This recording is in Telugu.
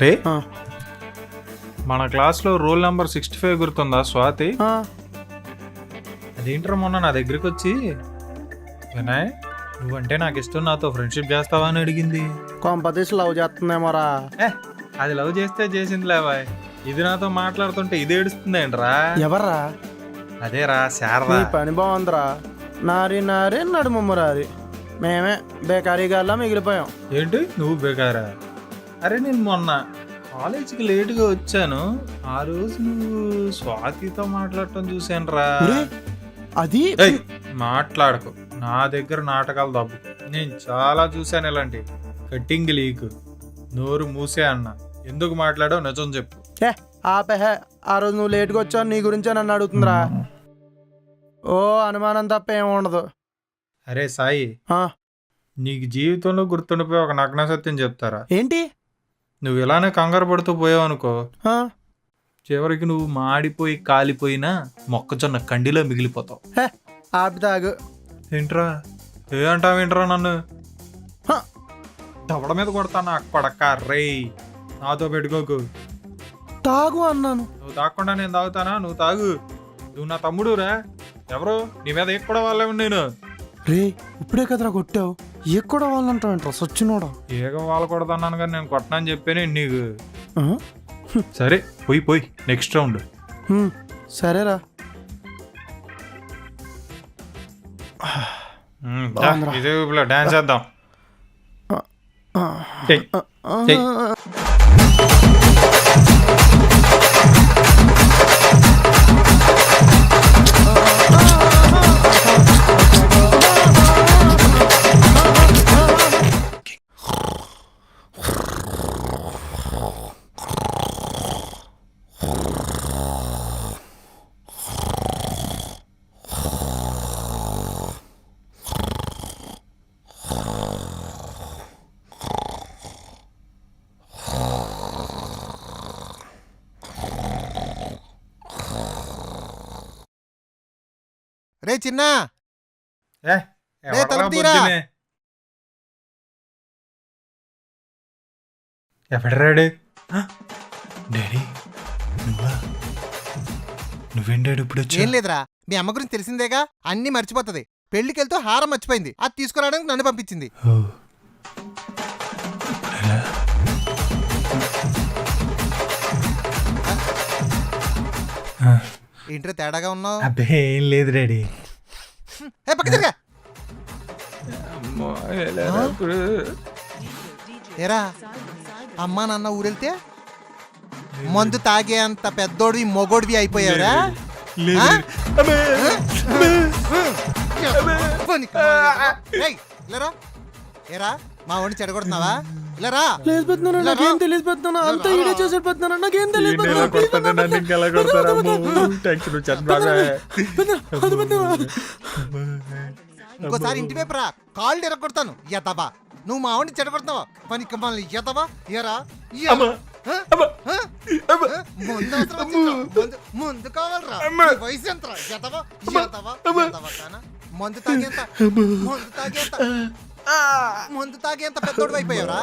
రే మన క్లాస్లో రోల్ నెంబర్ సిక్స్టీ ఫైవ్ గుర్తుందా స్వాతి? అదేంట్రా మొన్న నా దగ్గరికి వచ్చి వినాయ్ నువ్వంటే నాకు ఇష్టం నాతో ఫ్రెండ్షిప్ చేస్తావా అని అడిగింది. కొంపతీసి లవ్ చేస్తుందేమోరా. అది లవ్ చేస్తే చేసింది లేవాయ్ ఇది నాతో మాట్లాడుతుంటే ఇది ఏడుస్తుందేంట్రా? ఎవర్రా? అదేరా శారదా. పని బాగుందిరా. నారి నారి రారి మేమే బేకారీగా మిగిలిపోయాం. ఏంటి? నువ్వు బేకారా? అరే నేను మొన్న కాలేజీకి లేటుగా వచ్చాను. ఆ రోజు నువ్వు స్వాతితో మాట్లాడటం చూశానురా. ఒరే, అది? మాట్లాడకు. నా దగ్గర నాటకాలు దబ్బు నేను చాలా చూశాను ఇలాంటి. Cutting leak. నోరు మూసే అన్న. ఎందుకు మాట్లాడావు? నిజం చెప్పు. ఆపేహే ఆ రోజు నువ్వు లేట్గా వచ్చావు నీ గురించే నన్ను అడుగుతుందిరా. ఓ అనుమానం తప్ప ఏం ఉండదు. అరే సాయి. ఆ, నీకు జీవితంలో గుర్తుండిపోయి ఒక నగ్న సత్యం చెప్తారా? ఏంటి? నువ్వు ఇలానే కంగారు పడుతూ పోయావు అనుకో. చివరికి నువ్వు మాడిపోయి కాలిపోయినా మొక్కజొన్న కండిలో మిగిలిపోతావు. హే, ఆపి తాగు. ఏంట్రా? ఏ అంటావు ఏంట్రా నన్ను? దవడ మీద కొడతాను నాకు రేయ్. నాతో పెట్టుకోకు. తాగు అన్నాను. నువ్వు తాగకుండా నేను తాగుతానా? నువ్వు తాగు. నువ్వు నా తమ్ముడు రా. ఎవరు? నీ మీద ఎక్కువ వాళ్ళే నేను. రే ఇప్పుడే కదరా కొట్టావు. ఎక్కడ వాళ్ళంటావంటారా సచ్చినోడా? ఏగ వాళ్ళు కొడతాను కానీ నేను కొట్టనని చెప్పాను నీకు? సరే పోయి పోయి. నెక్స్ట్ రౌండ్ సరేరా. ఇదే డాన్స్ చేద్దాం. రే చిన్న. ఏ, రే, ఎవర్రా తలుపు తీరా. పొద్దున్నే? ఎక్కడ రాడు డాడీ నువ్వా? ఇప్పుడు ఏం వచ్చా లేదురా. మీ అమ్మ గురించి తెలిసిందేగా? అన్నీ మర్చిపోతుంది. పెళ్ళికెళ్తూ హారం మర్చిపోయింది. అది తీసుకురావడానికి నన్ను పంపించింది. ఏంట్రా తేడాగా ఉన్నావు? అబ్బే ఏం లేదు డాడీ. ఏ పక్క తిరగా. ఏరా అమ్మా నాన్న ఊరెళ్తే మందు తాగే అంత పెద్దోడివి మొగోడివి అయిపోయావురా. రేయ్, ఇలారా ఏరా మా వాడిని చెడగొడుతున్నావా? ఇలా రా. నాకేం అంతా ఈడే నాకేం. ఇంకోసారి ఇంటి వైపు రా. కాళ్ళు ఎరగొడతాను. ఎతబా నువ్వు మా వాడిని చెడగొడుతున్నావా? పనికి మళ్ళీ ఎతబా ఎరా? ముందు కావాలరా. వయసు ఎంతరా? ఎతవా. ఎతవా మందు తాగేంత? మందు తాగేంత? మందు తాగేంత పెద్దోడు అయిపోయావురా.